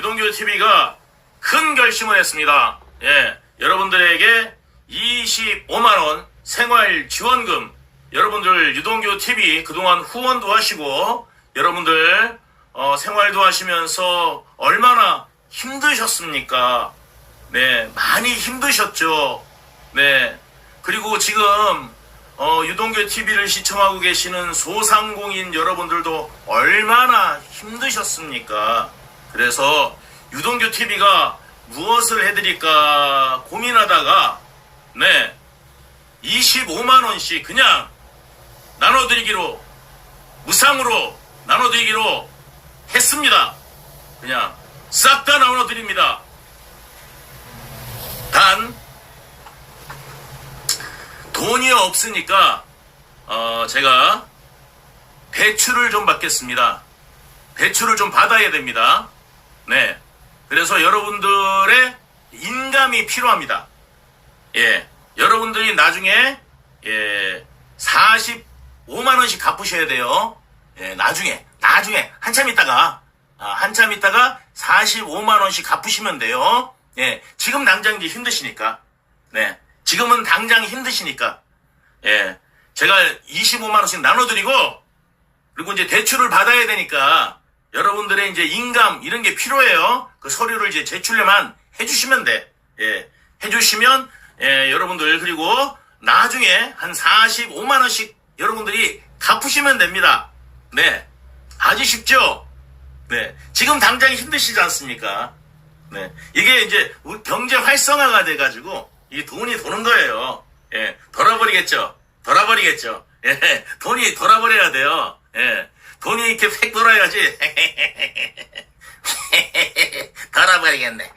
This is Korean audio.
유동규 TV가 큰 결심을 했습니다. 예, 여러분들에게 25만원 생활 지원금, 여러분들 유동규 TV 그동안 후원도 하시고, 여러분들, 어, 생활도 하시면서 얼마나 힘드셨습니까? 네, 많이 힘드셨죠. 네. 그리고 지금, 어, 유동규 TV를 시청하고 계시는 소상공인 여러분들도 얼마나 힘드셨습니까? 그래서 유동규 TV가 무엇을 해드릴까 고민하다가, 네. 25만 원씩 그냥 나눠드리기로, 무상으로 나눠드리기로 했습니다. 그냥 싹 다 나눠드립니다. 단, 돈이 없으니까, 어, 제가 대출을 좀 받겠습니다. 대출을 좀 받아야 됩니다. 네. 그래서 여러분들의 인감이 필요합니다. 예. 여러분들이 나중에, 예, 45만원씩 갚으셔야 돼요. 예, 나중에, 나중에, 한참 있다가, 아, 한참 있다가 45만원씩 갚으시면 돼요. 예, 지금 당장 힘드시니까. 네. 지금은 당장 힘드시니까. 예. 제가 25만원씩 나눠드리고, 그리고 이제 대출을 받아야 되니까, 여러분들의 이제 인감, 이런 게 필요해요. 그 서류를 이제 제출료만 해주시면 돼. 예. 해주시면, 예, 여러분들, 그리고 나중에 한 45만 원씩 여러분들이 갚으시면 됩니다. 네. 아주 쉽죠? 네. 지금 당장 힘드시지 않습니까? 네. 이게 이제 경제 활성화가 돼가지고 이 돈이 도는 거예요. 예. 돌아버리겠죠? 돌아버리겠죠? 예. 돈이 돌아버려야 돼요. 예. 돈이 이렇게 획 돌아야지. 돌아버리겠네.